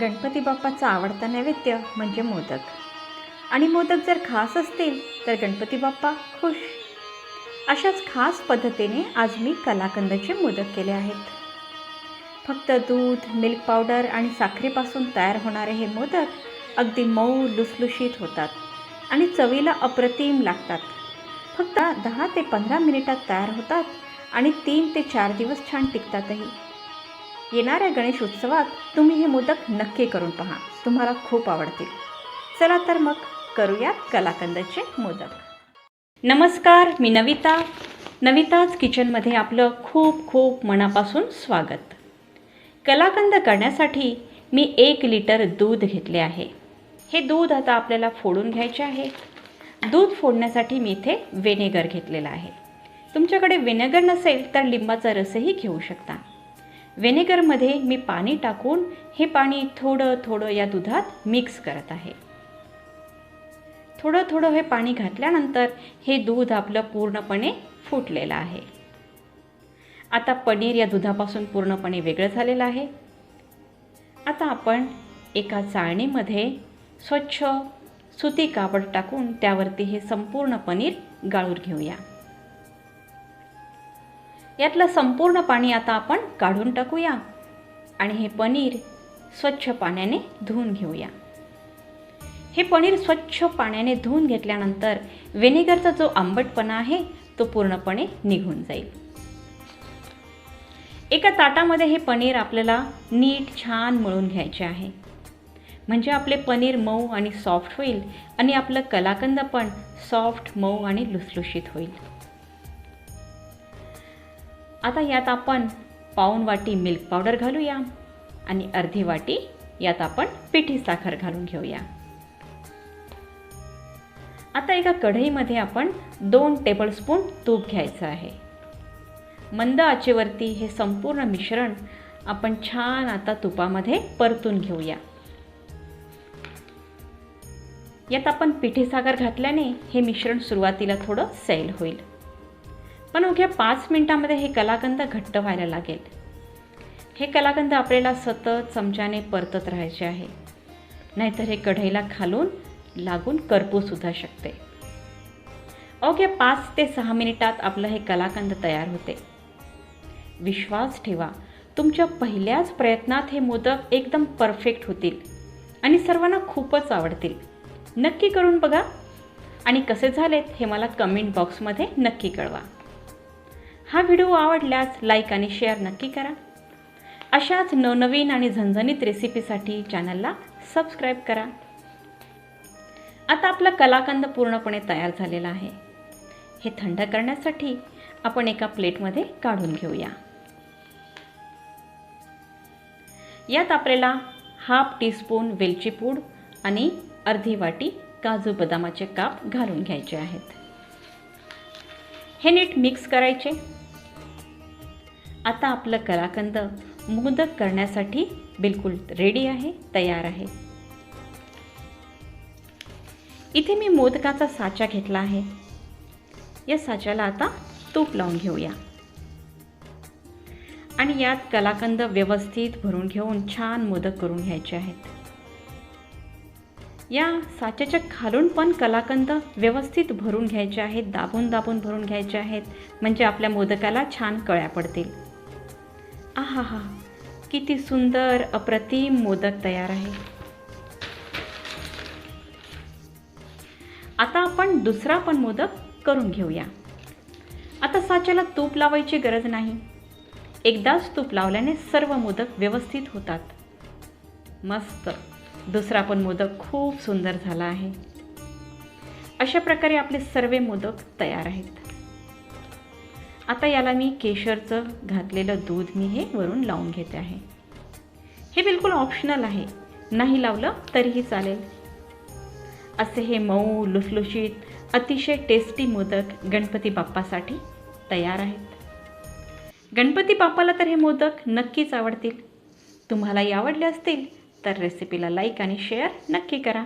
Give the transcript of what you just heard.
गणपती बाप्पाचा आवडता नैवेद्य म्हणजे मोदक. आणि मोदक जर खास असतील तर गणपती बाप्पा खुश. अशाच खास पद्धतीने आज मी कलाकंदचे मोदक केले आहेत. फक्त दूध मिल्क पावडर आणि साखरेपासून तयार होणारे हे मोदक अगदी मऊ लुसलुशीत होतात आणि चवीला अप्रतिम लागतात. फक्त दहा ते पंधरा मिनिटात तयार होतात आणि तीन ते चार दिवस छान टिकतातही. येणाऱ्या गणेश उत्सवात तुम्ही हे मोदक नक्की करून पहा. तुम्हाला खूप आवडतील. चला तर मग करूयात कलाकंदचे मोदक. नमस्कार मी नविता. नविताज किचनमध्ये आपलं खूप खूप मनापासून स्वागत. कलाकंद करण्यासाठी मी एक लिटर दूध घेतले आहे. हे दूध आता आपल्याला फोडून घ्यायचे आहे. दूध फोडण्यासाठी मी इथे व्हिनेगर घेतलेला आहे. तुमच्याकडे व्हिनेगर नसेल तर लिंबाचा रसही घेऊ शकता. व्हिनेगरमध्ये मी पाणी टाकून हे पाणी थोडं थोडं या दुधात मिक्स करत आहे. थोडं थोडं हे पाणी घातल्यानंतर हे दूध आपलं पूर्णपणे फुटलेलं आहे. आता पनीर या दुधापासून पूर्णपणे वेगळं झालेलं आहे. आता आपण एका चाळणीमध्ये स्वच्छ सुती कापड टाकून त्यावरती हे संपूर्ण पनीर गाळून घेऊया. यातलं संपूर्ण पाणी आता आपण काढून टाकूया. आणि हे पनीर स्वच्छ पाण्याने धुवून घेऊया. हे पनीर स्वच्छ पाण्याने धुवून घेतल्यानंतर व्हिनेगरचा जो आंबटपणा आहे तो पूर्णपणे निघून जाईल. एका ताटामध्ये हे पनीर आपल्याला नीट छान मळून घ्यायचे आहे. म्हणजे आपले पनीर मऊ आणि सॉफ्ट होईल आणि आपलं कलाकंद पण सॉफ्ट मऊ आणि लुसलुशीत होईल. आता यात आपण पाऊन वाटी मिल्क पावडर घालूया आणि अर्धी वाटी यात आपण पिठी साखर घालून घेऊया. आता एका कढईमध्ये आपण दोन टेबलस्पून तूप घ्यायचं आहे. मंद आचेवरती हे संपूर्ण मिश्रण आपण छान आता तुपामध्ये परतून घेऊया. यात आपण पिठी साखर घातल्याने हे मिश्रण सुरुवातीला थोडं सैल होईल. पण अवघ्या पाच मिनटामध्ये हे कलाकंद घट्ट व्हायला लागेल. हे कलाकंद आपल्याला सतत चमच्याने परतत राहायचे आहे. नाहीतर हे कढईला खालून लागून करपूसुद्धा शकते. अवघ्या पाच ते सहा मिनिटात आपलं हे कलाकंद तयार होते. विश्वास ठेवा तुमच्या पहिल्याच प्रयत्नात हे मोदक एकदम परफेक्ट होतील आणि सर्वांना खूपच आवडतील. नक्की करून बघा. आणि कसे झालेत हे मला कमेंट बॉक्समध्ये नक्की कळवा. हा व्हिडिओ आवडल्यास लाईक आणि शेअर नक्की करा. अशाच नवनवीन आणि झणझणीत रेसिपीसाठी चॅनलला सबस्क्राईब करा. आता आपला कलाकंद पूर्णपणे तयार झालेला आहे. हे थंड करण्यासाठी आपण एका प्लेटमध्ये काढून घेऊया. यात आपल्याला हाफ टीस्पून वेलची पूड आणि अर्धी वाटी काजू बदामाचे काप घालून घ्यायचे आहेत. हे नीट मिक्स करायचे. आता आपलं कलाकंद मोदक करण्यासाठी बिलकुल रेडी आहे तयार आहे. इथे मी मोदकाचा साचा घेतला आहे. या साच्याला आता तूप लावून घेऊया. आणि यात कलाकंद व्यवस्थित भरून घेऊन छान मोदक करून घ्यायचे आहेत. या साच्याच्या खालून पण कलाकंद व्यवस्थित भरून घ्यायचे आहेत दाबून दाबून भरून घ्यायचे आहेत म्हणजे आपल्या मोदकाला छान कळ्या पडतील. आहा हा. किती सुंदर अप्रतिम मोदक तयार आहे. आता आपण दुसरा पण मोदक करून घेऊया. आता साच्याला तूप लावायची गरज नाही. एकदाच तूप लावल्याने सर्व मोदक व्यवस्थित होतात. मस्त. दुसरा पण मोदक खूप सुंदर झाला आहे. अशा प्रकारे आपले सर्व मोदक तयार आहेत. आता याला मी केशरचं घातलेलं दूध मी हे वरून लावून घेते आहे. हे बिलकुल ऑप्शनल आहे. नाही लावलं तरीही चालेल. असे हे मऊ लुसलुशीत अतिशय टेस्टी मोदक गणपती बाप्पासाठी तयार आहेत. गणपती बाप्पाला तर हे मोदक नक्कीच आवडतील. तुम्हालाही आवडले असतील तर रेसिपीला लाईक आणि शेअर नक्की करा.